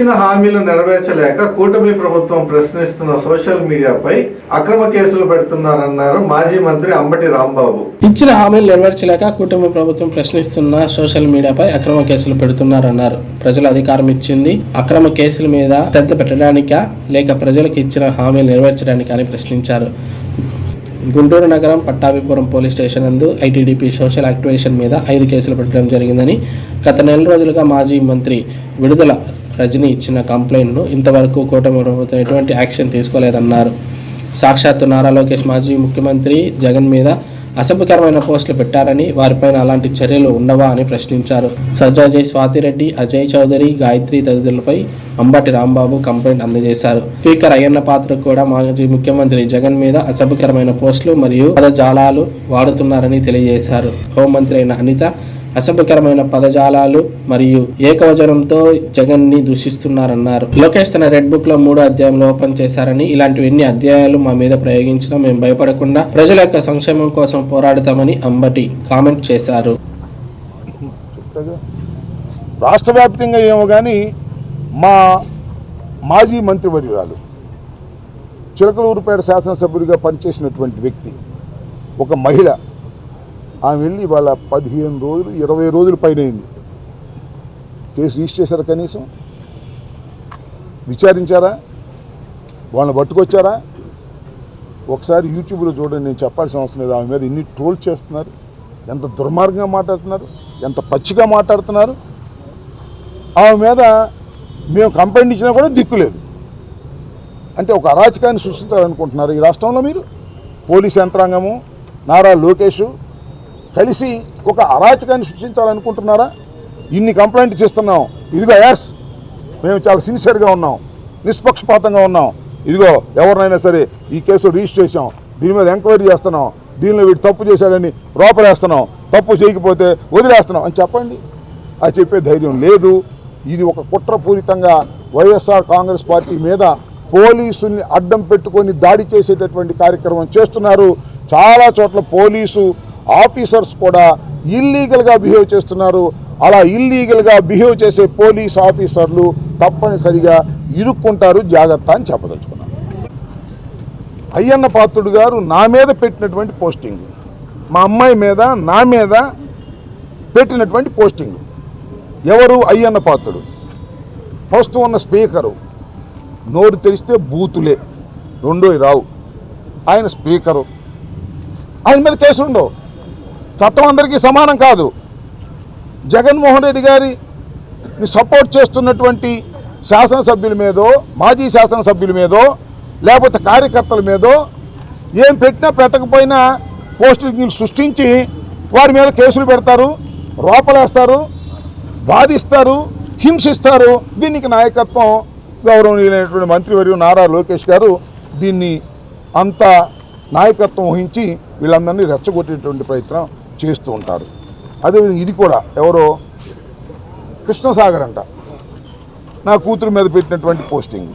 ఇచ్చిన హామీలు నెరవేర్చలేక కూటమి ప్రభుత్వం ప్రశ్నిస్తున్న సోషల్ మీడియాపై అక్రమ కేసులు పెడుతున్నారన్నారు మాజీ మంత్రి అంబటి రాంబాబు. ఇచ్చిన హామీలు నెరవేర్చలేక కూటమి ప్రభుత్వం ప్రశ్నిస్తున్న సోషల్ మీడియాపై అక్రమ కేసులు పెడుతున్నారన్నారు. ప్రజలు అధికారం ఇచ్చింది. అక్రమ కేసుల మీద శ్రద్ధ పెట్టడానికా లేక ప్రజలకు ఇచ్చిన హామీలు నెరవేర్చడానికా అని ప్రశ్నించారు. గుంటూరు నగరం పట్టాభిపురం పోలీస్ స్టేషన్ నందు ఐటీడీపీ సోషల్ యాక్టివేషన్ మీద ఐదు కేసులు పెట్టడం జరిగిందని గత నెల రోజులుగా మాజీ మంత్రి విడుదల రజని ఇచ్చిన కంప్లైంట్ను ఇంతవరకు కూటమి ప్రభుత్వం ఎటువంటి యాక్షన్ తీసుకోలేదన్నారు. సాక్షాత్తు నారా లోకేష్ మాజీ ముఖ్యమంత్రి జగన్ మీద అసభ్యకరమైన పోస్టులు పెట్టారని వారిపైన అలాంటి చర్యలు ఉండవా అని ప్రశ్నించారు. సజ్జాజయ్ స్వాతిరెడ్డి అజయ్ చౌదరి గాయత్రి తదితరులపై అంబటి రాంబాబు కంప్లైంట్ అందజేశారు. స్పీకర్ అయ్యన్న పాత్ర కూడా మాజీ ముఖ్యమంత్రి జగన్ మీద అసభ్యకరమైన పోస్టులు మరియు పదజాలాలు వాడుతున్నారని తెలియజేశారు. హోంమంత్రి అయిన అనిత అసభ్యకరమైన పదజాలాలు మరియు ఏకవచనంతో జగన్ని దూషిస్తున్నారన్నారు. లోకేష్ తన రెడ్ బుక్లో మూడో అధ్యాయంలో ఓపెన్ చేశారని ఇలాంటివి ఎన్ని అధ్యాయాలు మా మీద ప్రయోగించినా మేము భయపడకుండా ప్రజల యొక్క సంక్షేమం కోసం పోరాడతామని అంబటి కామెంట్ చేశారు. రాష్ట్ర వ్యాప్తంగా ఏమో కానీ మా మాజీ మంత్రివర్యురాలు చిలకలూరుపేట శాసనసభ్యుడిగా పనిచేసినటువంటి వ్యక్తి ఒక మహిళ ఆమె వెళ్ళి వాళ్ళ పదిహేను రోజులు ఇరవై రోజుల పైన అయింది కేసు రిజిస్టర్ చేశారా కనీసం. విచారించారా? వాళ్ళని పట్టుకొచ్చారా? ఒకసారి యూట్యూబ్లో చూడండి నేను చెప్పాల్సిన అవసరం లేదు. ఆమె మీద ఇన్ని ట్రోల్ చేస్తున్నారు? ఎంత దుర్మార్గంగా మాట్లాడుతున్నారు? ఎంత పచ్చిగా మాట్లాడుతున్నారు? ఆమె మీద మేము కంప్లైంట్ ఇచ్చినా కూడా దిక్కులేదు అంటే ఒక అరాచకాన్ని సృష్టించాలనుకుంటున్నారు ఈ రాష్ట్రంలో మీరు? పోలీస్ యంత్రాంగము నారా లోకేష్ కలిసి ఒక అరాచకాన్ని సృష్టించాలనుకుంటున్నారా? ఇన్ని కంప్లైంట్ చేస్తున్నాం. ఇదిగో యాస్ మేము చాలా సిన్సియర్గా ఉన్నాం. నిష్పక్షపాతంగా ఉన్నాం. ఇదిగో ఎవరినైనా సరే ఈ కేసు రిజిస్టర్ చేసాం దీని మీద ఎంక్వైరీ చేస్తున్నాం. దీనిలో వీడు తప్పు చేశాడని రోపలేస్తున్నాం తప్పు చేయకపోతే వదిలేస్తున్నాం. అని చెప్పండి. అది చెప్పే ధైర్యం లేదు. ఇది ఒక కుట్రపూరితంగా వైఎస్ఆర్ కాంగ్రెస్ పార్టీ మీద పోలీసుల్ని అడ్డం పెట్టుకొని దాడి చేసేటటువంటి కార్యక్రమం చేస్తున్నారు. చాలా చోట్ల పోలీసు ఆఫీసర్స్ కూడా ఇల్లీగల్గా బిహేవ్ చేస్తున్నారు. అలా ఇల్లీగల్గా బిహేవ్ చేసే పోలీస్ ఆఫీసర్లు తప్పనిసరిగా ఇరుక్కుంటారు. జాగ్రత్త అని చెప్పదలుచుకున్నాను. అయ్యన్న పాత్రుడు గారు నా మీద పెట్టినటువంటి పోస్టింగ్. మా అమ్మాయి మీద నా మీద పెట్టినటువంటి పోస్టింగ్. ఎవరు? అయ్యన్న పాత్రుడు. ఫస్ట్ ఉన్న స్పీకరు. నోరు తెరిస్తే బూతులే. రెండోవి రావు. ఆయన స్పీకరు. ఆయన మీద కేసులు ఉండవు చట్టం అందరికీ సమానం కాదు. జగన్మోహన్ రెడ్డి గారిని సపోర్ట్ చేస్తున్నటువంటి శాసనసభ్యుల మీదో మాజీ శాసనసభ్యుల మీదో లేకపోతే కార్యకర్తల మీదో ఏం పెట్టినా పెట్టకపోయినా పోస్టింగ్లు సృష్టించి వారి మీద కేసులు పెడతారు రోపలేస్తారు బాధిస్తారు హింసిస్తారు. దీనికి నాయకత్వం గౌరవనీయులైనటువంటి మంత్రివర్యు నారా లోకేష్ గారు దీన్ని అంత నాయకత్వం వహించి వీళ్ళందరినీ రెచ్చగొట్టేటువంటి ప్రయత్నం చేస్తూ ఉంటారు అదేవిధంగా ఇది కూడా ఎవరో? కృష్ణసాగర్ అంట. నా కూతురు మీద పెట్టినటువంటి పోస్టింగ్.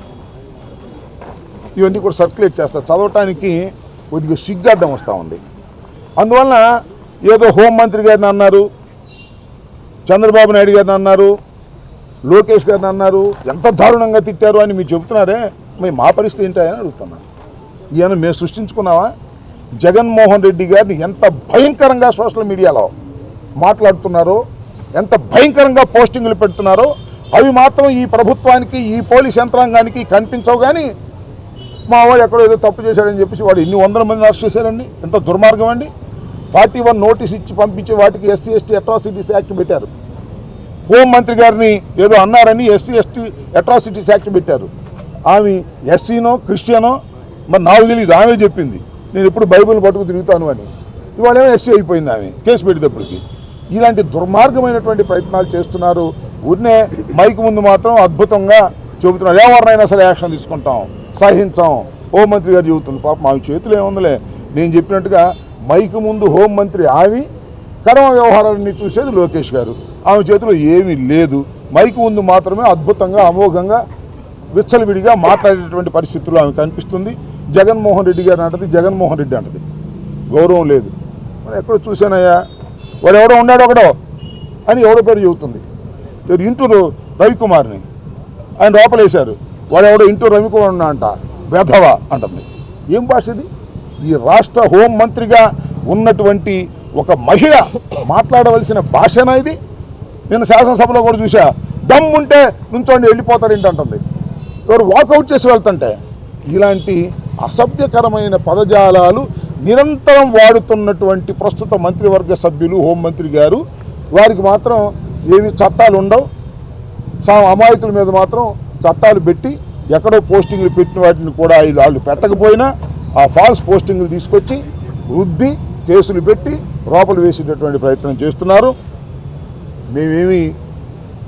ఇవన్నీ కూడా సర్క్యులేట్ చేస్తారు చదవటానికి కొద్దిగా సిగ్గార్థం వస్తూ ఉంది. అందువలన ఏదో హోంమంత్రి గారిని అన్నారు చంద్రబాబు నాయుడు గారిని అన్నారు లోకేష్ గారిని అన్నారు ఎంత దారుణంగా తిట్టారు అని మీరు చెబుతున్నారే? మరి మా పరిస్థితి ఏంటని అడుగుతున్నాను ఈయన మేము సృష్టించుకున్నావా జగన్మోహన్ రెడ్డి గారిని ఎంత భయంకరంగా సోషల్ మీడియాలో మాట్లాడుతున్నారో ఎంత భయంకరంగా పోస్టింగ్లు పెడుతున్నారో అవి మాత్రం ఈ ప్రభుత్వానికి ఈ పోలీస్ యంత్రాంగానికి కనిపించవు కానీ మా వాడు ఎక్కడో ఏదో తప్పు చేశాడని చెప్పేసి వాడు ఇన్ని వందల మంది అరెస్ట్ చేశారండి? ఎంత దుర్మార్గం అండి? ఫార్టీ వన్ నోటీస్ ఇచ్చి పంపించి వాటికి ఎస్సీ ఎస్టీ అట్రాసిటీస్ యాక్ట్ పెట్టారు. హోంమంత్రి గారిని ఏదో అన్నారని ఎస్సీ ఎస్టీ అట్రాసిటీస్ యాక్ట్ పెట్టారు. ఆమె ఎస్సీనో క్రిస్టియనో మరి నాకు తెలియదు ఆమె చెప్పింది. నేను ఎప్పుడు బైబిల్ పట్టుకు తిరుగుతాను అని. ఇవాళ ఏమో ఎస్సీ అయిపోయింది ఆమె కేసు పెట్టేటప్పటికి. ఇలాంటి దుర్మార్గమైనటువంటి ప్రయత్నాలు చేస్తున్నారు. ఊరినే మైక్ ముందు మాత్రం అద్భుతంగా చెబుతున్నారు. ఎవరినైనా సరే యాక్షన్ తీసుకుంటాం సహించాం. హోంమంత్రి గారు చెబుతుంది పాపం ఆమె చేతిలో ఏముందిలే నేను చెప్పినట్టుగా మైక్ ముందు హోంమంత్రి ఆమె కర్మ వ్యవహారాలన్నీ చూసేది లోకేష్ గారు. ఆమె చేతిలో ఏమీ లేదు. మైక్ ముందు మాత్రమే అద్భుతంగా అమోఘంగా విచ్చలవిడిగా మాట్లాడేటువంటి పరిస్థితుల్లో ఆమె కనిపిస్తుంది. జగన్మోహన్ రెడ్డి గారు అంటది జగన్మోహన్ రెడ్డి అంటది. గౌరవం లేదు. మరి ఎక్కడో చూశానయ్యా. వాడు ఎవడో ఉన్నాడు ఒకడో అని ఎవడో పేరు చెబుతుంది. పేరు ఇంటూరు రవికుమార్ని. ఆయన లోపలేశారు. వాడు ఎవడో ఇంటూ రవికుమార్ ఉన్నా అంట వెధవ అంటుంది. ఏం భాష ఇది? ఈ రాష్ట్ర హోం మంత్రిగా ఉన్నటువంటి ఒక మహిళ మాట్లాడవలసిన భాషనా ఇది? నేను శాసనసభలో కూడా చూసా దమ్ముంటే నుంచోండి వెళ్ళిపోతారేంటి అంటుంది ఎవరు వాకౌట్ చేసి వెళ్తుంటే ఇలాంటి అసభ్యకరమైన పదజాలాలు నిరంతరం వాడుతున్నటువంటి ప్రస్తుత మంత్రివర్గ సభ్యులు హోంమంత్రి గారు. వారికి మాత్రం ఏమి చట్టాలు ఉండవు. అమాయకుల మీద మాత్రం చట్టాలు పెట్టి ఎక్కడో పోస్టింగ్లు పెట్టిన వాటిని కూడా వాళ్ళు పెట్టకపోయినా ఆ ఫాల్స్ పోస్టింగ్లు తీసుకొచ్చి రుద్ది కేసులు పెట్టి లోపల వేసేటటువంటి ప్రయత్నం చేస్తున్నారు. మేమేమి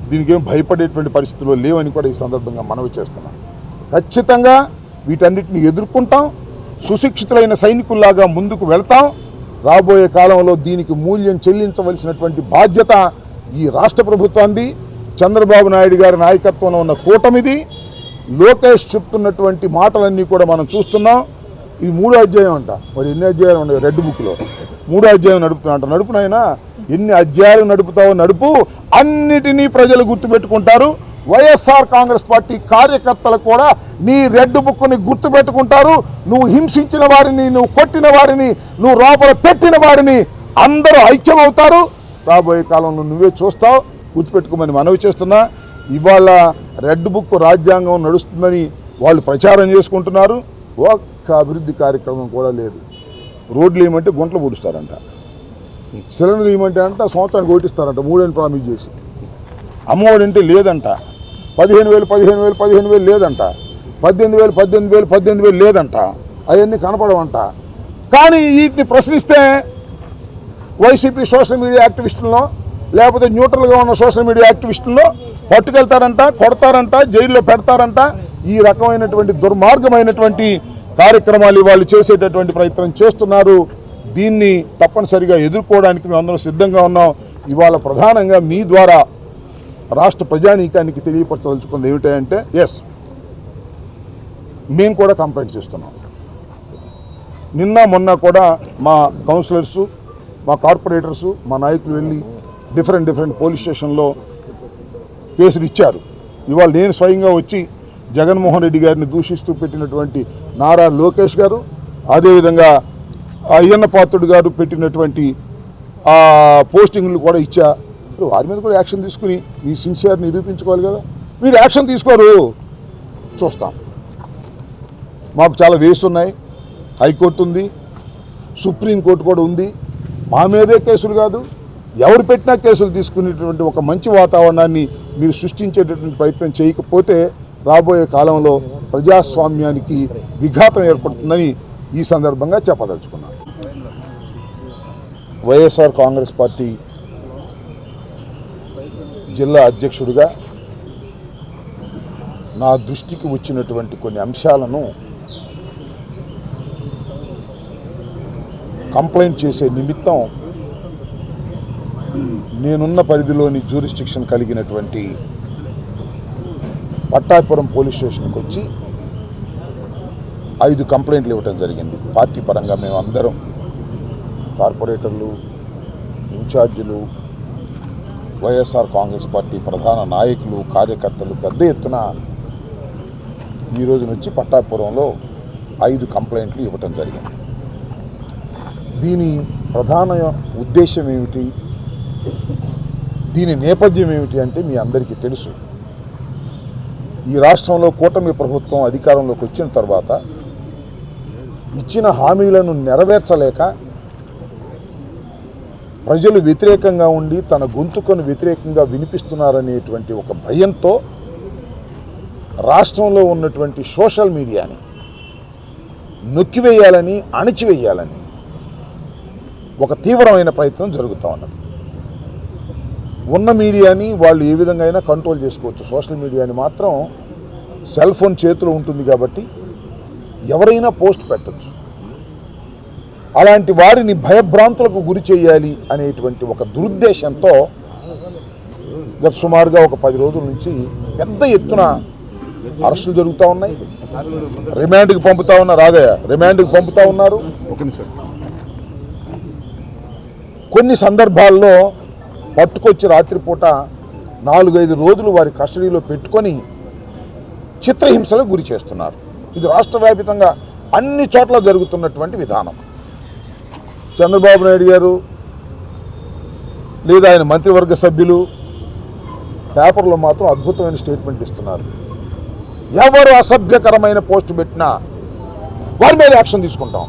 దీనికి ఏం భయపడేటువంటి పరిస్థితుల్లో లేవని కూడా ఈ సందర్భంగా మనవి చేస్తున్నాం. ఖచ్చితంగా వీటన్నిటిని ఎదుర్కొంటాం. సుశిక్షితులైన సైనికుల్లాగా ముందుకు వెళ్తాం. రాబోయే కాలంలో దీనికి మూల్యం చెల్లించవలసినటువంటి బాధ్యత ఈ రాష్ట్ర ప్రభుత్వాన్ని చంద్రబాబు నాయుడు గారి నాయకత్వంలో ఉన్న కూటమిది. లోకేష్ చెప్తున్నటువంటి మాటలన్నీ కూడా మనం చూస్తున్నాం. ఇది మూడో అధ్యాయం అంట. మరి ఎన్ని అధ్యాయాలు ఉన్నాయి? రెడ్ బుక్లో. మూడో అధ్యాయం నడుపుతున్నా అంట. నడుపునైనా ఎన్ని అధ్యాయాలు నడుపుతావో నడుపు. అన్నిటినీ ప్రజలు గుర్తుపెట్టుకుంటారు. వైఎస్ఆర్ కాంగ్రెస్ పార్టీ కార్యకర్తలు కూడా నీ రెడ్ బుక్ని గుర్తుపెట్టుకుంటారు. నువ్వు హింసించిన వారిని నువ్వు కొట్టిన వారిని నువ్వు లోపల పెట్టిన వారిని అందరూ ఐక్యమవుతారు. రాబోయే కాలంలో నువ్వే చూస్తావు. గుర్తుపెట్టుకోమని మనవి చేస్తున్నా. ఇవాళ రెడ్ బుక్ రాజ్యాంగం నడుస్తుందని వాళ్ళు ప్రచారం చేసుకుంటున్నారు. ఒక్క అభివృద్ధి కార్యక్రమం కూడా లేదు. రోడ్లు ఏమంటే గుంటలు పూడుస్తారంట. సిలిండర్ ఏమంటే అంట సంవత్సరానికి ఓటిస్తారంట మూడేళ్ళు ప్రామిస్ చేసి. అమ్మఒడి అంటే లేదంట. పదిహేను వేలు పదిహేను వేలు పదిహేను వేలు లేదంట. పద్దెనిమిది వేలు పద్దెనిమిది వేలు పద్దెనిమిది వేలు లేదంట. అవన్నీ కనపడవంట. కానీ వీటిని ప్రశ్నిస్తే వైసీపీ సోషల్ మీడియా యాక్టివిస్టులను లేకపోతే న్యూట్రల్గా ఉన్న సోషల్ మీడియా యాక్టివిస్టులను పట్టుకెళ్తారంట కొడతారంట జైల్లో పెడతారంట. ఈ రకమైనటువంటి దుర్మార్గమైనటువంటి కార్యక్రమాలు వాళ్ళు చేసేటటువంటి ప్రయత్నం చేస్తున్నారు. దీన్ని తప్పనిసరిగా ఎదుర్కోవడానికి మేము అందరం సిద్ధంగా ఉన్నాం. ఇవాళ ప్రధానంగా మీ ద్వారా రాష్ట్ర ప్రజానీకానికి తెలియపరచదలుచుకుంది ఏమిటంటే ఎస్ మేము కూడా కంప్లైంట్ చేస్తున్నాం. నిన్న మొన్న కూడా మా కౌన్సిలర్సు మా కార్పొరేటర్సు మా నాయకులు వెళ్ళి డిఫరెంట్ డిఫరెంట్ పోలీస్ స్టేషన్లో కేసులు ఇచ్చారు. ఇవాళ నేను స్వయంగా వచ్చి జగన్మోహన్ రెడ్డి గారిని దూషిస్తూ పెట్టినటువంటి నారా లోకేష్ గారు అదేవిధంగా అయ్యన్న పాత్రుడు గారు పెట్టినటువంటి ఆ పోస్టింగ్లు కూడా ఇచ్చా ఇప్పుడు వారి మీద కూడా యాక్షన్ తీసుకుని మీ సిన్సియర్ నిరూపించుకోవాలి కదా. మీరు యాక్షన్ తీసుకోరు. చూస్తాం. మాకు చాలా వేస్ ఉన్నాయి. హైకోర్టు ఉంది. సుప్రీంకోర్టు కూడా ఉంది. మా మీదే కేసులు కాదు. ఎవరు పెట్టినా కేసులు తీసుకునేటువంటి ఒక మంచి వాతావరణాన్ని మీరు సృష్టించేటటువంటి ప్రయత్నం చేయకపోతే రాబోయే కాలంలో ప్రజాస్వామ్యానికి విఘాతం ఏర్పడుతుందని ఈ సందర్భంగా చెప్పదలుచుకున్నాను. వైఎస్ఆర్ కాంగ్రెస్ పార్టీ జిల్లా అధ్యక్షుడిగా నా దృష్టికి వచ్చినటువంటి కొన్ని అంశాలను కంప్లైంట్ చేసే నిమిత్తం నేనున్న పరిధిలోని జ్యూరిస్టిక్షన్ కలిగినటువంటి పట్టాపురం పోలీస్ స్టేషన్కి వచ్చి ఐదు కంప్లైంట్లు ఇవ్వటం జరిగింది. పార్టీ పరంగా మేము అందరం కార్పొరేటర్లు ఇన్ఛార్జీలు వైఎస్ఆర్ కాంగ్రెస్ పార్టీ ప్రధాన నాయకులు కార్యకర్తలు పెద్ద ఎత్తున ఈ రోజు నుంచి పట్టాపురంలో ఐదు కంప్లైంట్లు ఇవ్వటం జరిగింది. దీని ప్రధాన ఉద్దేశం ఏమిటి? దీని నేపథ్యం ఏమిటి అంటే మీ అందరికీ తెలుసు. ఈ రాష్ట్రంలో కూటమి ప్రభుత్వం అధికారంలోకి వచ్చిన తర్వాత ఇచ్చిన హామీలను నెరవేర్చలేక ప్రజలు వ్యతిరేకంగా ఉండి తన గొంతుకను వ్యతిరేకంగా వినిపిస్తున్నారనేటువంటి ఒక భయంతో రాష్ట్రంలో ఉన్నటువంటి సోషల్ మీడియాని నొక్కివేయాలని అణిచివేయాలని ఒక తీవ్రమైన ప్రయత్నం జరుగుతూ ఉన్నది. ఉన్న మీడియాని వాళ్ళు ఏ విధంగా అయినా కంట్రోల్ చేసుకోవచ్చు. సోషల్ మీడియాని మాత్రం సెల్ ఫోన్ చేతిలో ఉంటుంది కాబట్టి ఎవరైనా పోస్ట్ పెట్టచ్చు. అలాంటి వారిని భయభ్రాంతులకు గురి చేయాలి అనేటువంటి ఒక దురుద్దేశంతో గత సుమారుగా ఒక పది రోజుల నుంచి పెద్ద ఎత్తున అరెస్టులు జరుగుతూ ఉన్నాయి. రిమాండ్కి పంపుతా ఉన్నారు రాదయ్య రిమాండ్కి పంపుతా ఉన్నారు. కొన్ని సందర్భాల్లో పట్టుకొచ్చి రాత్రిపూట నాలుగైదు రోజులు వారి కస్టడీలో పెట్టుకొని చిత్రహింసలకు గురి చేస్తున్నారు. ఇది రాష్ట్ర అన్ని చోట్ల జరుగుతున్నటువంటి విధానం. చంద్రబాబు నాయుడు గారు లేదా ఆయన మంత్రివర్గ సభ్యులు పేపర్లో మాత్రం అద్భుతమైన స్టేట్మెంట్ ఇస్తున్నారు. ఎవరు అసభ్యకరమైన పోస్ట్ పెట్టినా వారి మీద యాక్షన్ తీసుకుంటాం.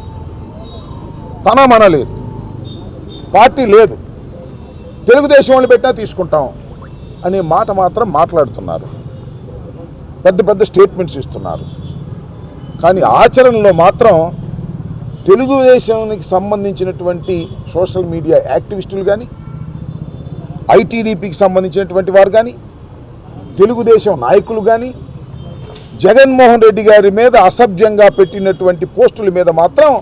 తన మన లేదు పార్టీ లేదు. తెలుగుదేశం వాళ్ళు పెట్టినా తీసుకుంటాం అనే మాట మాత్రం మాట్లాడుతున్నారు. పెద్ద పెద్ద స్టేట్మెంట్స్ ఇస్తున్నారు. కానీ ఆచరణలో మాత్రం తెలుగుదేశానికి సంబంధించినటువంటి సోషల్ మీడియా యాక్టివిస్టులు కానీ ఐటీడీపీకి సంబంధించినటువంటి వారు కానీ తెలుగుదేశం నాయకులు కానీ జగన్మోహన్ రెడ్డి గారి మీద అసభ్యంగా పెట్టినటువంటి పోస్టుల మీద మాత్రం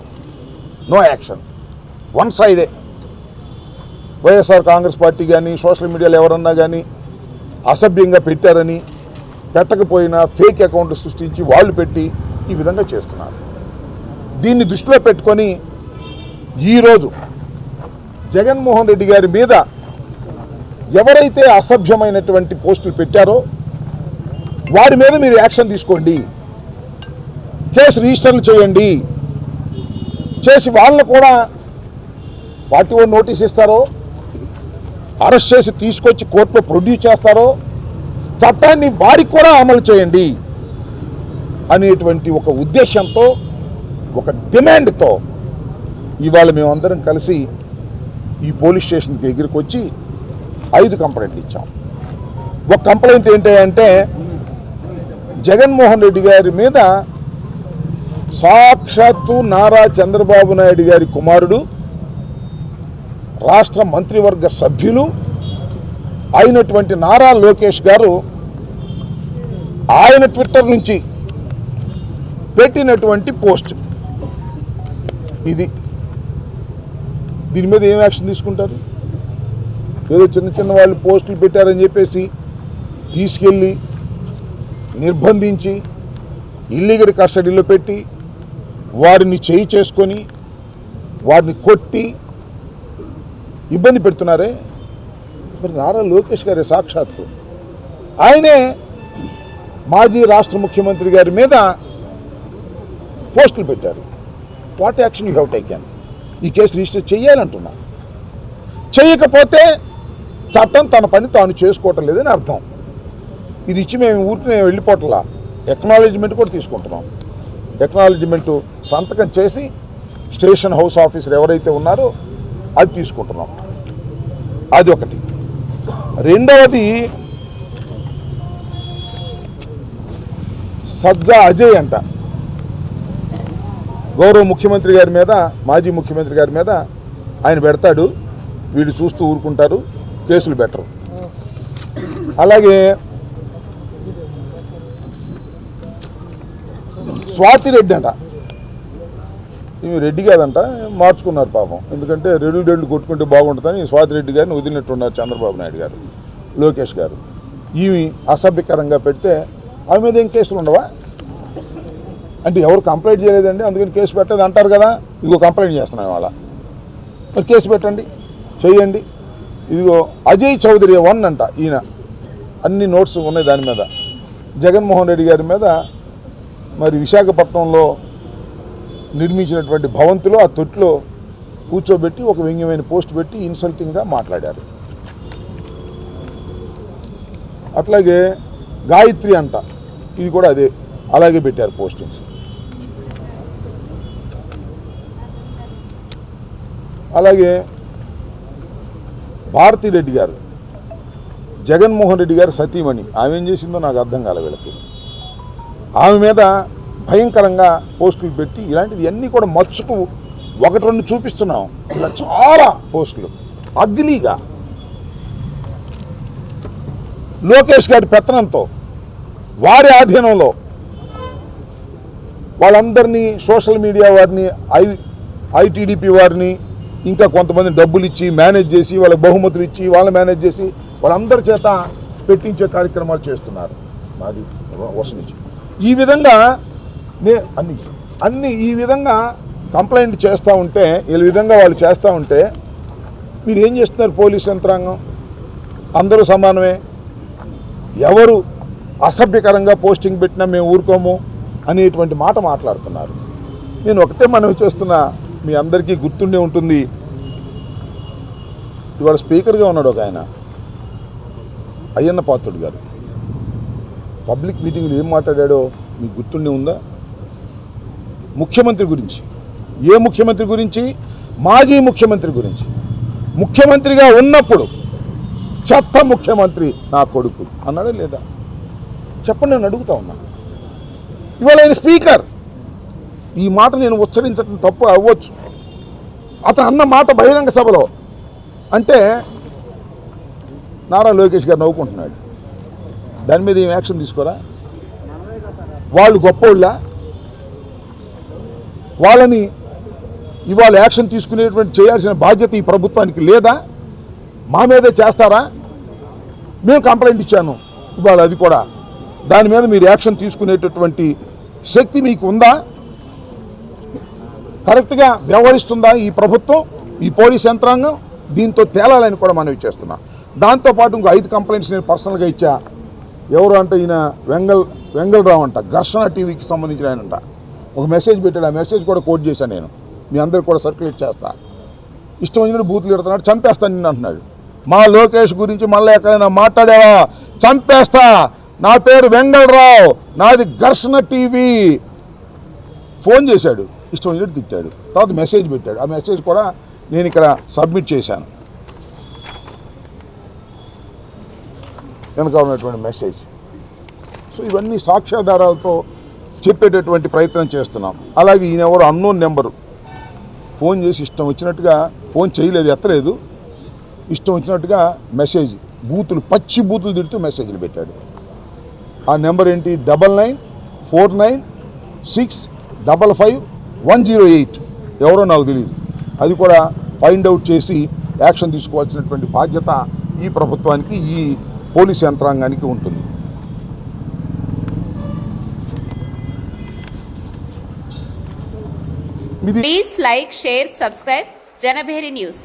నో యాక్షన్ వన్ సైడే వైఎస్ఆర్ కాంగ్రెస్ పార్టీ కానీ సోషల్ మీడియాలో ఎవరన్నా కానీ అసభ్యంగా పెట్టారని పెట్టకపోయినా ఫేక్ అకౌంట్ సృష్టించి వాళ్ళు పెట్టి ఈ విధంగా చేస్తున్నారు. దీన్ని దృష్టిలో పెట్టుకొని ఈరోజు జగన్మోహన్ రెడ్డి గారి మీద ఎవరైతే అసభ్యమైనటువంటి పోస్టులు పెట్టారో వారి మీద మీరు యాక్షన్ తీసుకోండి. కేసు రిజిస్టర్లు చేయండి. చేసి వాళ్ళని కూడా వాటి వాళ్ళు నోటీస్ ఇస్తారో అరెస్ట్ చేసి తీసుకొచ్చి కోర్టులో ప్రొడ్యూస్ చేస్తారో చట్టాన్ని వారికి కూడా అమలు చేయండి అనేటువంటి ఒక ఉద్దేశంతో ఒక డిమాండ్తో ఇవాళ మేమందరం కలిసి ఈ పోలీస్ స్టేషన్ దగ్గరికి వచ్చి ఐదు కంప్లైంట్లు ఇచ్చాం. ఒక కంప్లైంట్ ఏంటంటే జగన్మోహన్ రెడ్డి గారి మీద సాక్షాత్తు నారా చంద్రబాబు నాయుడు గారి కుమారుడు రాష్ట్ర మంత్రివర్గ సభ్యులు అయినటువంటి నారా లోకేష్ గారు ఆయన ట్విట్టర్ నుంచి పెట్టినటువంటి పోస్ట్. ఇది. దీని మీద ఏం యాక్షన్ తీసుకుంటారు? ఏదో చిన్న చిన్న వాళ్ళు పోస్టులు పెట్టారని చెప్పేసి తీసుకెళ్ళి నిర్బంధించి ఇల్లీగల్ కస్టడీలో పెట్టి వారిని చేయి చేసుకొని వారిని కొట్టి ఇబ్బంది పెడుతున్నారే? మరి నారా లోకేష్ గారి సాక్షాత్తు. ఆయనే మాజీ రాష్ట్ర ముఖ్యమంత్రి గారి మీద పోస్టులు పెట్టారు. What action you have taken? ఈ కేసు రిజిస్టర్ చేయాలంటున్నా చేయకపోతే చట్టం తన పని తాను చేసుకోవటం లేదని అర్థం. ఇది ఇచ్చి మేము ఊరికి వెళ్ళిపోవట్లా ఎక్నాలజ్మెంట్ కూడా తీసుకుంటున్నాం. ఎక్నాలజ్మెంట్ సంతకం చేసి స్టేషన్ హౌస్ ఆఫీసర్ ఎవరైతే ఉన్నారో అది తీసుకుంటున్నాం. అది ఒకటి. రెండవది సజ్జా అజయ్ అంట. గౌరవ ముఖ్యమంత్రి గారి మీద మాజీ ముఖ్యమంత్రి గారి మీద ఆయన పెడతాడు. వీళ్ళు చూస్తూ ఊరుకుంటారు. కేసులు పెట్టరు. అలాగే స్వాతి రెడ్డి అంట. ఇవి రెడ్డి కాదంట మార్చుకున్నారు పాపం. ఎందుకంటే రెడ్డి రెడ్డి కొట్టుకుంటే బాగుంటుందని స్వాతి రెడ్డి గారిని వదిలినట్టున్నారు చంద్రబాబు నాయుడు గారు లోకేష్ గారు. ఇవి అసభ్యకరంగా పెడితే ఆమె మీద ఏం కేసులు ఉండవా? అంటే ఎవరు కంప్లైంట్ చేయలేదండి అందుకని కేసు పెట్టలేదు అంటారు కదా ఇదిగో కంప్లైంట్ చేస్తున్నాం వాళ్ళ మరి కేసు పెట్టండి చేయండి. ఇదిగో అజయ్ చౌదరి వన్ అంట ఈయన. అన్ని నోట్స్ ఉన్నాయి దాని మీద. జగన్మోహన్ రెడ్డి గారి మీద మరి విశాఖపట్నంలో నిర్మించినటువంటి భవంతిలో ఆ తొట్టిలో కూర్చోబెట్టి ఒక వ్యంగ్యమైన పోస్ట్ పెట్టి ఇన్సల్టింగ్గా మాట్లాడారు. అట్లాగే గాయత్రి అంట ఇది కూడా అదే. అలాగే పెట్టారు పోస్టింగ్స్. అలాగే భారతీ రెడ్డి గారు జగన్మోహన్ రెడ్డి గారు సతీమణి ఆమె ఏం చేసిందో నాకు అర్థం కాలే వీళ్ళకి. ఆమె మీద భయంకరంగా పోస్టులు పెట్టి ఇలాంటివి అన్నీ కూడా మచ్చుకు ఒకటి రెండు చూపిస్తున్నాం. ఇలా చాలా పోస్టులు. అగ్లీగా లోకేష్ గారి పెత్తనంతో వారి ఆధీనంలో వాళ్ళందరినీ సోషల్ మీడియా వారిని ఐ ఐటీడీపీ వారిని ఇంకా కొంతమంది డబ్బులు ఇచ్చి మేనేజ్ చేసి వాళ్ళకి బహుమతులు ఇచ్చి వాళ్ళని మేనేజ్ చేసి వాళ్ళందరి చేత పెట్టించే కార్యక్రమాలు చేస్తున్నారు. మాది వసూలు ఈ విధంగా నే అన్ని అన్ని ఈ విధంగా కంప్లైంట్ చేస్తూ ఉంటే ఈ విధంగా వాళ్ళు చేస్తూ ఉంటే మీరు ఏం చేస్తున్నారు పోలీస్ యంత్రాంగం? అందరూ సమానమే? ఎవరు అసభ్యకరంగా పోస్టింగ్ పెట్టినా మేము ఊరుకోము అనేటువంటి మాట మాట్లాడుతున్నారు. నేను ఒకటే మనవి చేస్తున్నా. మీ అందరికీ గుర్తుండే ఉంటుంది. ఇవాళ స్పీకర్గా ఉన్నాడు ఒక ఆయన. అయ్యన్న పాత్రుడు గారు. పబ్లిక్ మీటింగ్లో ఏం మాట్లాడాడో మీకు గుర్తుండే ఉందా? ముఖ్యమంత్రి గురించి. ఏ ముఖ్యమంత్రి గురించి? మాజీ ముఖ్యమంత్రి గురించి. ముఖ్యమంత్రిగా ఉన్నప్పుడు చెత్త ముఖ్యమంత్రి నా కొడుకు అన్నాడా లేదా? చెప్పండి నేను అడుగుతా ఉన్నా. ఇవాళ ఆయన స్పీకర్. ఈ మాట నేను ఉచ్చరించడం తప్పు అవ్వచ్చు. అతను అన్న మాట బహిరంగ సభలో. అంటే నారా లోకేష్ గారు నవ్వుకుంటున్నాడు. దాని మీద ఏం యాక్షన్ తీసుకోరా? వాళ్ళు గొప్పోళ్ళ? వాళ్ళని ఇవాళ యాక్షన్ తీసుకునేటువంటి చేయాల్సిన బాధ్యత ఈ ప్రభుత్వానికి లేదా? మా మీదే చేస్తారా? మేము కంప్లైంట్ ఇచ్చాను ఇవాళ అది కూడా. దాని మీద మీరు యాక్షన్ తీసుకునేటటువంటి శక్తి మీకు ఉందా? కరెక్ట్గా వ్యవహరిస్తుందా ఈ ప్రభుత్వం ఈ పోలీస్ యంత్రాంగం? దీంతో తేలాలని కూడా మనవి ఇచ్చేస్తున్నాం దాంతోపాటు ఇంకో ఐదు కంప్లైంట్స్ నేను పర్సనల్గా ఇచ్చా. ఎవరు అంటే ఈయన వెంగల్ వెంగళరావు అంట. ఘర్షణ టీవీకి సంబంధించిన ఆయన అంట ఒక మెసేజ్ పెట్టాడు. ఆ మెసేజ్ కూడా కోట్ చేశాను నేను. మీ అందరికి కూడా సర్క్యులేట్ చేస్తా. ఇష్టం వచ్చినట్టు బూతులు ఎడుతున్నాడు చంపేస్తాను నిన్ను అంటున్నాడు. మా లోకేష్ గురించి మళ్ళీ ఎక్కడైనా మాట్లాడావా? చంపేస్తా. నా పేరు వెంగళరావు. నాది ఘర్షణ టీవీ. ఫోన్ చేశాడు. ఇష్టం వచ్చినట్టు తిట్టాడు. తర్వాత మెసేజ్ పెట్టాడు. ఆ మెసేజ్ కూడా నేను ఇక్కడ సబ్మిట్ చేశాను. వెనక ఉన్నటువంటి మెసేజ్ సో ఇవన్నీ సాక్ష్యాధారాలతో చెప్పేటటువంటి ప్రయత్నం చేస్తున్నాం. అలాగే ఈయన ఎవరు అన్నోన్ నెంబరు ఫోన్ చేసి ఇష్టం వచ్చినట్టుగా ఫోన్ చేయలేదు ఎత్తలేదు. ఇష్టం వచ్చినట్టుగా మెసేజ్ బూతులు పచ్చి బూతులు తిడుతూ మెసేజ్లు పెట్టాడు. ఆ నెంబర్ ఏంటి? Double nine four nine six double five one zero eight. ఎవరో నాకు తెలియదు అది కూడా ఫైండ్ అవుట్ చేసి యాక్షన్ తీసుకోవాల్సినటువంటి బాధ్యత ఈ ప్రభుత్వానికి ఈ పోలీస్ యంత్రాంగానికి ఉంటుంది. Please like share subscribe Janabheri news